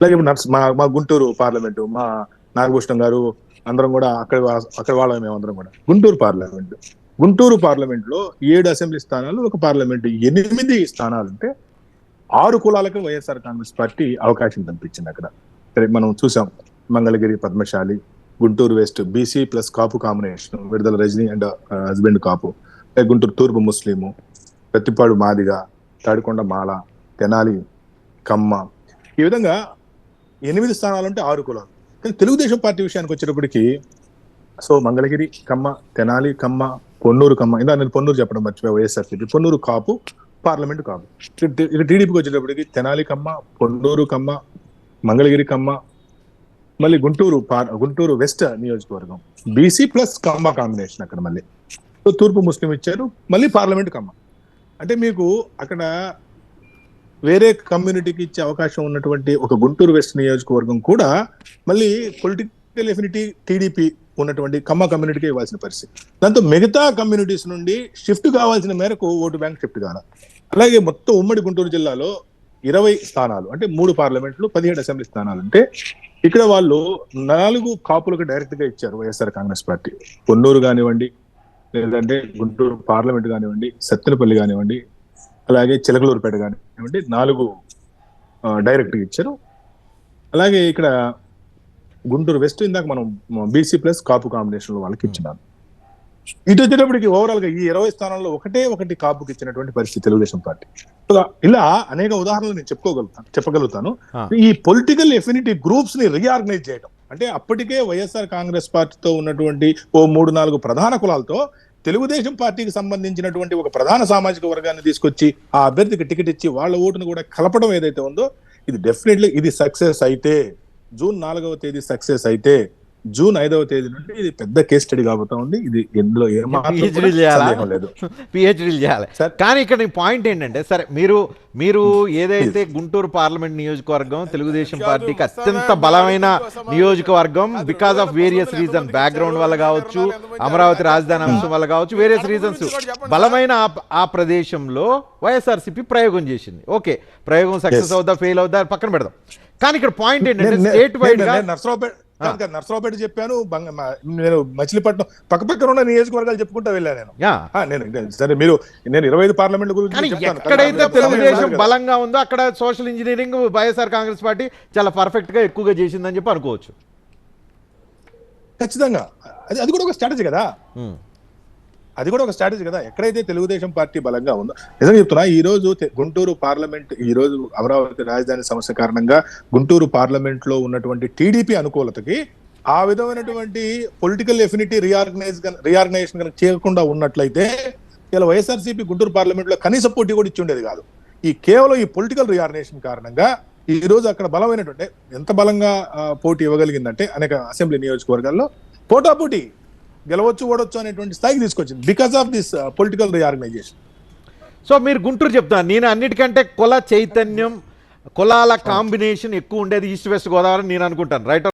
అలాగే నర్స్ మా మా గుంటూరు పార్లమెంటు మా నాగభూషణం గారు అందరం కూడా అక్కడ అక్కడ వాళ్ళ మేమందరం కూడా. గుంటూరు పార్లమెంట్. గుంటూరు పార్లమెంట్లో ఏడు అసెంబ్లీ స్థానాలు ఒక పార్లమెంట్ ఎనిమిది స్థానాలు ఉంటే ఆరు కులాలకు వైఎస్ఆర్ కాంగ్రెస్ పార్టీ అవకాశం కనిపించింది అక్కడ. సరే మనం చూసాం Mangalagiri Padmashali Guntur west BC plus Kapu combination Vidadala Rajini and husband Kapu Guntur తూర్పు ముస్లిము ప్రతిపాడు మాదిగ తాడికొండ మాల తెనాలి కమ్మ. ఈ విధంగా ఎనిమిది స్థానాలు ఉంటే ఆరు కులాలు. కానీ తెలుగుదేశం పార్టీ విషయానికి వచ్చేటప్పటికి సో మంగళగిరి కమ్మ తెనాలి కమ్మ పొన్నూరు కమ్మ. ఇందా నేను పొన్నూరు చెప్పడం మర్చిపోయా వైఎస్ఆర్సీపీ. పొన్నూరు కాపు పార్లమెంట్ కాపు. ఇక టీడీపీకి వచ్చేటప్పటికి తెనాలి కమ్మ పొన్నూరు కమ్మ మంగళగిరి కమ్మ మళ్ళీ గుంటూరు పార్- గుంటూరు వెస్ట్ నియోజకవర్గం. బీసీ ప్లస్ కమ్మ కాంబినేషన్ అక్కడ మళ్ళీ. సో తూర్పు ముస్లిం ఇచ్చారు మళ్ళీ పార్లమెంట్ కమ్మ. అంటే మీకు అక్కడ వేరే కమ్యూనిటీకి ఇచ్చే అవకాశం ఉన్నటువంటి ఒక గుంటూరు వెస్ట్ నియోజకవర్గం కూడా మళ్ళీ పొలిటికల్ ఎఫినిటీ టీడీపీ ఉన్నటువంటి కమ్మ కమ్యూనిటీకి ఇవ్వాల్సిన పరిస్థితి. దాంతో మిగతా కమ్యూనిటీస్ నుండి షిఫ్ట్ కావాల్సిన మేరకు ఓటు బ్యాంక్ షిఫ్ట్ కాల. అలాగే మొత్తం ఉమ్మడి గుంటూరు జిల్లాలో ఇరవై స్థానాలు అంటే మూడు పార్లమెంట్లు పదిహేడు అసెంబ్లీ స్థానాలు అంటే ఇక్కడ వాళ్ళు నాలుగు కాపులకు డైరెక్ట్గా ఇచ్చారు వైఎస్ఆర్ కాంగ్రెస్ పార్టీ. కొన్నూరు కానివ్వండి లేదంటే గుంటూరు పార్లమెంట్ కానివ్వండి సత్తెనపల్లి కానివ్వండి అలాగే చిలకలూరుపేట కానివ్వండి నాలుగు డైరెక్ట్గా ఇచ్చారు. అలాగే ఇక్కడ గుంటూరు వెస్ట్ ఇందాక మనం బీసీ ప్లస్ కాపు కాంబినేషన్ వాళ్ళకి ఇచ్చినారు ఇటు వచ్చేటప్పటికి ఓవరాల్గా ఈ ఇరవై స్థానాల్లో ఒకటే ఒకటి కాపుకి ఇచ్చినటువంటి పరిస్థితి తెలుగుదేశం పార్టీ. ఇలా- అనేక ఉదాహరణలు నేను చెప్పుకోగలుగుతాను చెప్పగలుగుతాను. ఆ. ఈ పొలిటికల్ ఎఫినిటీ గ్రూప్స్ని రీఆర్గనైజ్ చేయడం అంటే అప్పటికే వైఎస్ఆర్ కాంగ్రెస్ పార్టీతో ఉన్నటువంటి ఓ మూడు నాలుగు ప్రధాన కులాలతో తెలుగుదేశం పార్టీకి సంబంధించినటువంటి ఒక ప్రధాన సామాజిక వర్గాన్ని తీసుకొచ్చి ఆ అభ్యర్థికి టికెట్ ఇచ్చి వాళ్ళ ఓటును కూడా కలపడం ఏదైతే ఉందో ఇది డెఫినెట్లీ ఇది సక్సెస్ అయితే జూన్ నాలుగవ తేదీ సక్సెస్ అయితే జూన్ ఐదవ తేదీ నుండి ఇది పెద్ద కేస్ స్టడీ కాబోతా ఉంది. ఇది ఎందులో లేదు. పిహెచ్డీలు చేయాలి. కానీ ఇక్కడ పాయింట్ ఏంటంటే సరే మీరు మీరు ఏదైతే గుంటూరు పార్లమెంట్ నియోజకవర్గం తెలుగుదేశం పార్టీకి అత్యంత బలమైన నియోజకవర్గం because of various reason background వల్ల కావచ్చు అమరావతి రాజధాని అంశం వల్ల కావచ్చు వేరియస్ రీజన్స్ బలమైన ఆ- ప్రదేశంలో వైఎస్ఆర్సీపీ ప్రయోగం చేసింది. ఓకే ప్రయోగం సక్సెస్. అవుద్దా ఫెయిల్ అవుద్దా పక్కన పెడదాం. కానీ ఇక్కడ పాయింట్ ఏంటంటే స్టేట్ వైడ్ నర్సరావుపేట నర్సరావుపేట చెప్పాను నేను మచిలీపట్నం పక్క పక్కన ఉన్న నియోజకవర్గాలు చెప్పుకుంటా వెళ్ళాను నేను. సరే మీరు నేను ఇరవై ఐదు పార్లమెంట్ గురించి. ఎక్కడైతే తెలుగుదేశం బలంగా ఉందో అక్కడ social engineering YSR Congress party చాలా పర్ఫెక్ట్గా ఎక్కువగా చేసిందని చెప్పి అనుకోవచ్చు. ఖచ్చితంగా. అది అది కూడా ఒక స్ట్రాటజీ కదా. అది కూడా ఒక స్ట్రాటజీ కదా. ఎక్కడైతే తెలుగుదేశం పార్టీ బలంగా ఉందో నిజంగా చెప్తున్నా ఈ రోజు గుంటూరు పార్లమెంట్ ఈ రోజు అమరావతి రాజధాని సమస్య కారణంగా గుంటూరు పార్లమెంట్లో ఉన్నటువంటి టీడీపీ అనుకూలతకి ఆ విధమైనటువంటి పొలిటికల్ ఎఫినిటీ రీఆర్గనైజ్ రీఆర్గనైజేషన్ కనుక చేయకుండా ఉన్నట్లయితే ఇలా వైఎస్ఆర్సీపీ గుంటూరు పార్లమెంట్లో కనీస పోటీ కూడా ఇచ్చి ఉండేది కాదు. ఈ కేవలం ఈ పొలిటికల్ రీఆర్గనైజేషన్ కారణంగా ఈ రోజు అక్కడ బలమైనటువంటి ఎంత బలంగా పోటీ ఇవ్వగలిగిందంటే అనేక అసెంబ్లీ నియోజకవర్గాల్లో పోటాపోటీ గెలవచ్చు ఓడొచ్చు అనేటువంటి స్థాయికి తీసుకొచ్చింది because of this political reorganisation so మీరు గుంటూరు చెప్తాను నేను అన్నిటికంటే కుల చైతన్యం కులాల కాంబినేషన్ ఎక్కువ ఉండేది ఈస్ట్ వెస్ట్ గోదావరి నేను అనుకుంటాను రైట్